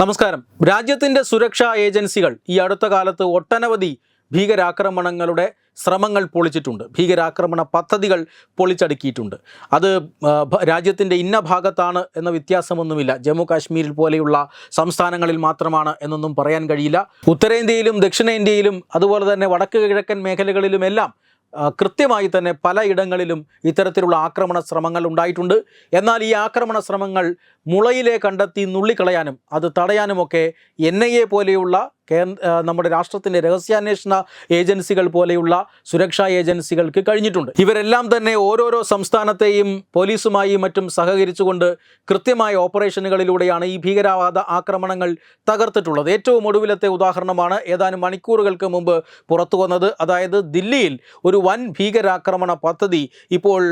നമസ്കാരം. രാജ്യത്തിന്റെ സുരക്ഷാ ഏജൻസികൾ ഈ അടുത്ത കാലത്ത് ഒട്ടനവധി ഭീകരാക്രമണങ്ങളുടെ ശ്രമങ്ങൾ പൊളിച്ചിട്ടുണ്ട്. ഭീകരാക്രമണ പദ്ധതികൾ പൊളിച്ചടുക്കിയിട്ടുണ്ട്. അത് രാജ്യത്തിന്റെ ഇന്ന ഭാഗത്താണ് എന്ന വ്യത്യാസമൊന്നുമില്ല. ജമ്മു കാശ്മീരിൽ പോലെയുള്ള സംസ്ഥാനങ്ങളിൽ മാത്രമാണ് എന്നൊന്നും പറയാൻ കഴിയില്ല. ഉത്തരേന്ത്യയിലും ദക്ഷിണേന്ത്യയിലും അതുപോലെ തന്നെ വടക്ക് കിഴക്കൻ മേഖലകളിലുമെല്ലാം കൃത്യമായി തന്നെ പലയിടങ്ങളിലും ഇത്തരത്തിലുള്ള ആക്രമണ ശ്രമങ്ങൾ ഉണ്ടായിട്ടുണ്ട്. എന്നാൽ ഈ ആക്രമണ ശ്രമങ്ങൾ മുളയിലെ കണ്ടെത്തി നുള്ളിക്കളയാനും അത് തടയാനുമൊക്കെ എൻ ഐ എ പോലെയുള്ള നമ്മുടെ രാഷ്ട്രത്തിന്റെ രഹസ്യാന്വേഷണ ഏജൻസികൾ പോലെയുള്ള സുരക്ഷാ ഏജൻസികൾക്ക് കഴിഞ്ഞിട്ടുണ്ട്. ഇവരെല്ലാം തന്നെ ഓരോരോ സംസ്ഥാനത്തെയും പോലീസുമായി മറ്റും സഹകരിച്ചുകൊണ്ട് കൃത്യമായ ഓപ്പറേഷനുകളിലൂടെയാണ് ഈ ഭീകരവാദ ആക്രമണങ്ങൾ തകർത്തിട്ടുള്ളത്. ഏറ്റവും ഒടുവിലത്തെ ഉദാഹരണമാണ് ഏതാനും മണിക്കൂറുകൾക്ക് മുമ്പ് പുറത്തു വന്നത്. അതായത് ദില്ലിയിൽ ഒരു വൻ ഭീകരാക്രമണ പദ്ധതി ഇപ്പോൾ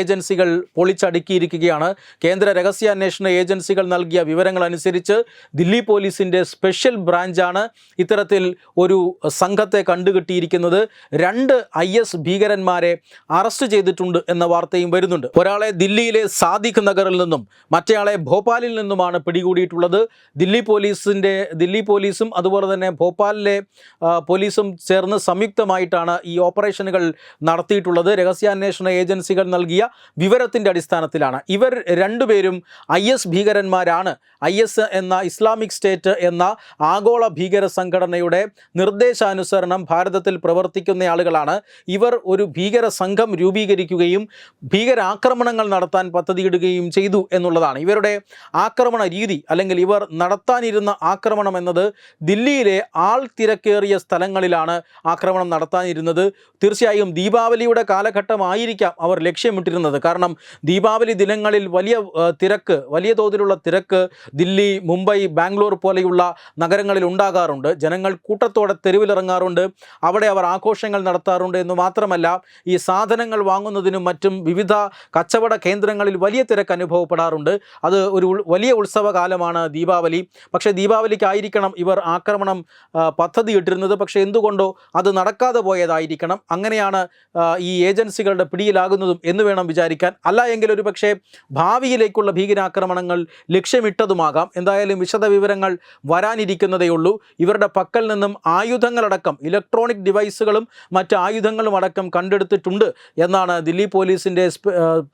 ഏജൻസികൾ പൊളിച്ചടുക്കിയിരിക്കുകയാണ്. കേന്ദ്ര രഹസ്യാന്വേഷണ ഏജൻസികൾ നൽകിയ വിവരങ്ങൾ അനുസരിച്ച് ദില്ലി പോലീസിന്റെ സ്പെഷ്യൽ ബ്രാഞ്ചാണ് ഇത്തരത്തിൽ ഒരു സംഘത്തെ കണ്ടുകിട്ടിയിരിക്കുന്നത് രണ്ട് ഐ എസ് ഭീകരന്മാരെ അറസ്റ്റ് ചെയ്തിട്ടുണ്ട് എന്ന വാർത്തയും വരുന്നുണ്ട്. ഒരാളെ ദില്ലിയിലെ സാദിഖ് നഗറിൽ നിന്നും മറ്റേയാളെ ഭോപ്പാലിൽ നിന്നുമാണ് പിടികൂടിയിട്ടുള്ളത്. ദില്ലി പോലീസിന്റെ ദില്ലി പോലീസും അതുപോലെ തന്നെ ഭോപ്പാലിലെ പോലീസും ചേർന്ന് സംയുക്തമായിട്ടാണ് ഈ ഓപ്പറേഷനുകൾ നടത്തിയിട്ടുള്ളത്. രഹസ്യാന്വേഷണ ഏജൻസികൾ നൽകിയ വിവരത്തിന്റെ അടിസ്ഥാനത്തിലാണ്. ഇവർ രണ്ടുപേരും ഐ എസ് ഭീകരന്മാരാണ്. ഐ എസ് എന്ന ഇസ്ലാമിക് സ്റ്റേറ്റ് എന്ന ആഗോള ഭീകര സംഘടനയുടെ നിർദ്ദേശാനുസരണം ഭാരതത്തിൽ പ്രവർത്തിക്കുന്ന ആളുകളാണ്. ഇവർ ഒരു ഭീകര സംഘം രൂപീകരിക്കുകയും ഭീകരാക്രമണങ്ങൾ നടത്താൻ പദ്ധതിയിടുകയും ചെയ്തു എന്നുള്ളതാണ്. ഇവരുടെ ആക്രമണ രീതി അല്ലെങ്കിൽ ഇവർ നടത്താനിരുന്ന ആക്രമണം എന്നത് ദില്ലിയിലെ ആൾ തിരക്കേറിയ സ്ഥലങ്ങളിലാണ് ആക്രമണം നടത്താനിരുന്നത്. തീർച്ചയായും ദീപാവലിയുടെ കാലഘട്ടമായിരിക്കാം അവർ ലക്ഷ്യമിട്ടിരുന്നത്. കാരണം ദീപാവലി ദിനങ്ങളിൽ വലിയ തിരക്ക് വലിയ തോതിലുള്ള തിരക്ക് ദില്ലി മുംബൈ ബാംഗ്ലൂർ പോലെയുള്ള നഗരങ്ങളിൽ ഉണ്ടാകാറുണ്ട് ജനങ്ങൾ കൂട്ടത്തോടെ തെരുവിലിറങ്ങാറുണ്ട്. അവിടെ അവർ ആഘോഷങ്ങൾ നടത്താറുണ്ട് എന്ന് മാത്രമല്ല ഈ സാധനങ്ങൾ വാങ്ങുന്നതിനും മറ്റും വിവിധ കച്ചവട കേന്ദ്രങ്ങളിൽ വലിയ തിരക്ക് അനുഭവപ്പെടാറുണ്ട്. അത് ഒരു വലിയ ഉത്സവകാലമാണ് ദീപാവലി. പക്ഷേ ദീപാവലിക്കായിരിക്കണം ഇവർ ആക്രമണം പദ്ധതി പദ്ധതിയിട്ടിരുന്നത്. പക്ഷേ എന്തുകൊണ്ടോ അത് നടക്കാതെ പോയതായിരിക്കണം. അങ്ങനെയാണ് ഈ ഏജൻസികളുടെ പിടിയിലാകുന്നതും എന്ന് വേണം വിചാരിക്കാൻ. അല്ല എങ്കിൽ ഒരു പക്ഷേ ഭാവിയിലേക്കുള്ള ഭീകരാക്രമണങ്ങൾ ലക്ഷ്യമിട്ടതുമാകാം. എന്തായാലും വിശദവിവരങ്ങൾ വരാനിരിക്കുന്നതേയുള്ളൂ. ഇവരുടെ പക്കൽ നിന്നും ആയുധങ്ങളടക്കം ഇലക്ട്രോണിക് ഡിവൈസുകളും മറ്റ് ആയുധങ്ങളും അടക്കം കണ്ടെടുത്തിട്ടുണ്ട് എന്നാണ് ദില്ലി പോലീസിന്റെ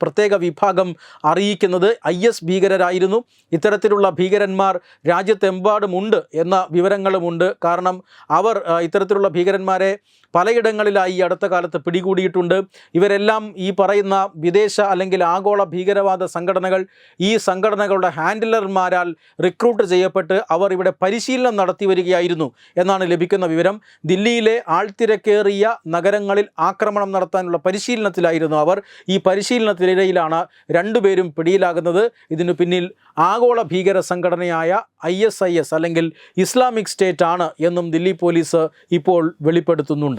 പ്രത്യേക വിഭാഗം അറിയിക്കുന്നത്. ഐ എസ് ഭീകരരായിരുന്നു. ഇത്തരത്തിലുള്ള ഭീകരന്മാർ രാജ്യത്തെമ്പാടുമുണ്ട് എന്ന വിവരങ്ങളുമുണ്ട്. കാരണം അവർ ഇത്തരത്തിലുള്ള ഭീകരന്മാരെ പലയിടങ്ങളിലായി ഈ അടുത്ത കാലത്ത് പിടികൂടിയിട്ടുണ്ട്. ഇവരെല്ലാം ഈ പറയുന്ന വിദേശ അല്ലെങ്കിൽ ആഗോള ഭീകരവാദ സംഘടനകൾ ഈ സംഘടനകളുടെ ഹാൻഡിലർമാരാൽ റിക്രൂട്ട് ചെയ്യപ്പെട്ട് അവർ ഇവിടെ പരിശീലനം നടത്തി വരികയായിരുന്നു എന്നാണ് ലഭിക്കുന്ന വിവരം. ദില്ലിയിലെ ആൾത്തിരക്കേറിയ നഗരങ്ങളിൽ ആക്രമണം നടത്താനുള്ള പരിശീലനത്തിലായിരുന്നു അവർ. ഈ പരിശീലനത്തിനിടയിലാണ് രണ്ടുപേരും പിടിയിലാകുന്നത്. ഇതിനു പിന്നിൽ ആഗോള ഭീകര സംഘടനയായ ഐ അല്ലെങ്കിൽ ഇസ്ലാമിക് സ്റ്റേറ്റ് ആണ് എന്നും ദില്ലി പോലീസ് ഇപ്പോൾ വെളിപ്പെടുത്തുന്നുണ്ട്.